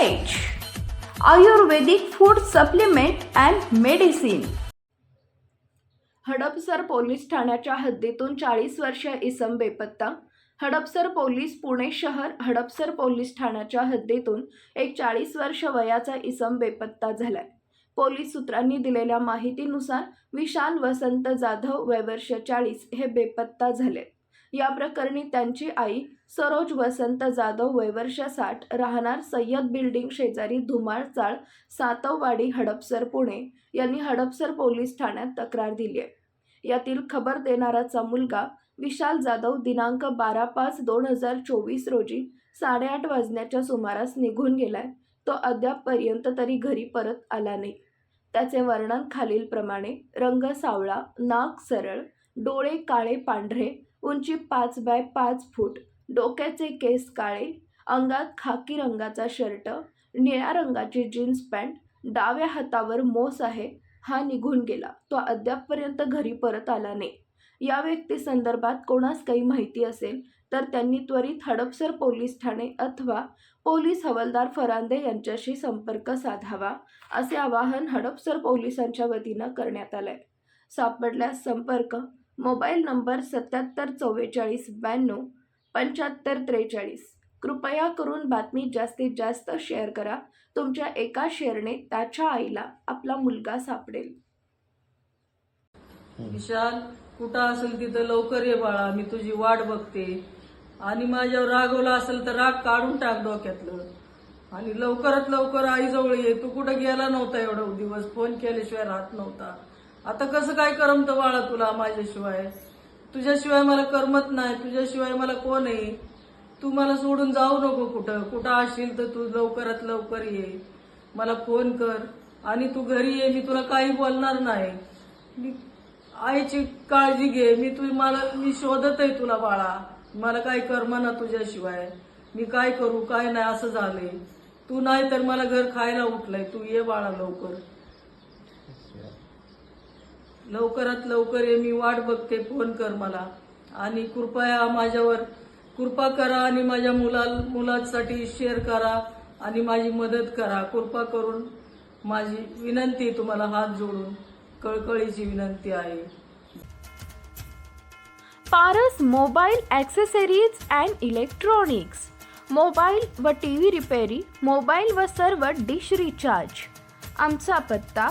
Ayurvedic food supplement and medicine Hadapsar police ठाण्याच्या हद्दीतून चाळीस वर्षीय इसम बेपत्ता. हडपसर पोलीस पुणे शहर हडपसर पोलीस ठाण्याच्या हद्दीतून एक चाळीस वर्ष वयाचा इसम बेपत्ता झालाय. पोलीस सूत्रांनी दिलेल्या माहितीनुसार विशाल वसंत जाधव वयवर्ष चाळीस हे बेपत्ता झाले. या प्रकरणी त्यांची आई सरोज वसंत जाधव वयवर्ष साठ राहणार सय्यद बिल्डिंग शेजारी धुमाळ चाळ सातववाडी हडपसर पुणे. यांनी हडपसर पोलीस ठाण्यात तक्रार दिली आहे. यातील खबर देणाराचा मुलगा विशाल जाधव दिनांक बारा पाच दोन हजार चोवीस रोजी साडेआठ वाजण्याच्या सुमारास निघून गेलाय. तो अद्यापपर्यंत तरी घरी परत आला नाही. त्याचे वर्णन खालीलप्रमाणे. रंग सावळा नाक सरळ डोळे काळे पांढरे उंची पाच बाय पाच फूट डोक्याचे केस काळे अंगात खाकी रंगाचा शर्ट निळ्या रंगाची जीन्स पॅन्ट डाव्या हातावर मोस आहे हा निघून गेला. तो अद्यापपर्यंत घरी परत आला नाही. या व्यक्ती संदर्भात कोणास काही माहिती असेल तर त्यांनी त्वरित हडपसर पोलीस ठाणे अथवा पोलीस हवालदार फरांदे यांच्याशी संपर्क साधावा असे आवाहन हडपसर पोलिसांच्या वतीनं करण्यात आलंय. सापडल्यास संपर्क मोबाईल नंबर सत्याहत्तर चव्वेचाळीस ब्याण्णव पंच्याहत्तर त्रेचाळीस. कृपया करून बातमी जास्तीत जास्त शेअर करा. तुमच्या एका शेअरने त्याच्या आईला आपला मुलगा सापडेल. विशाल कुठं असेल तिथं लवकर ये बाळा मी तुझी वाट बघते. आणि माझ्यावर रागवला असेल तर राग काढून टाक डोक्यातलं. आणि लवकरात लवकर आईजवळ ये. तू कुठं गेला नव्हता एवढा दिवस? फोन केल्याशिवाय राहत नव्हता. आता कसं काय करमतं बाळा तुला माझ्याशिवाय? तुझ्याशिवाय मला करमत नाही तुझ्याशिवाय मला कोण आहे? तू मला सोडून जाऊ नको कुठं? कुठं असशील तर तू लवकरात लवकर ये. मला फोन कर. आणि तू घरी ये मी तुला काही बोलणार नाही. मी आईची काळजी घे. मी तू मला मी शोधत आहे तुला बाळा. मला काही कर्म ना तुझ्याशिवाय. मी काय करू काय नाही असं झालंय. तू नाही तर मला घर खायला उठलंय. तू ये बाळा लवकर. लवकरात लवकर ये मी वाट बघते फोन कर मला. आणि कृपया माझ्यावर कृपा करा आणि माझ्या मुला मुलासाठी शेअर करा आणि माझी मदत करा. कृपा करून माझी विनंती आहे तुम्हाला हात जोडून कळकळीची विनंती आहे. Paras mobile accessories and electronics mobile व टी व्ही रिपेरी मोबाईल व सर्व डिश रिचार्ज आमचा पत्ता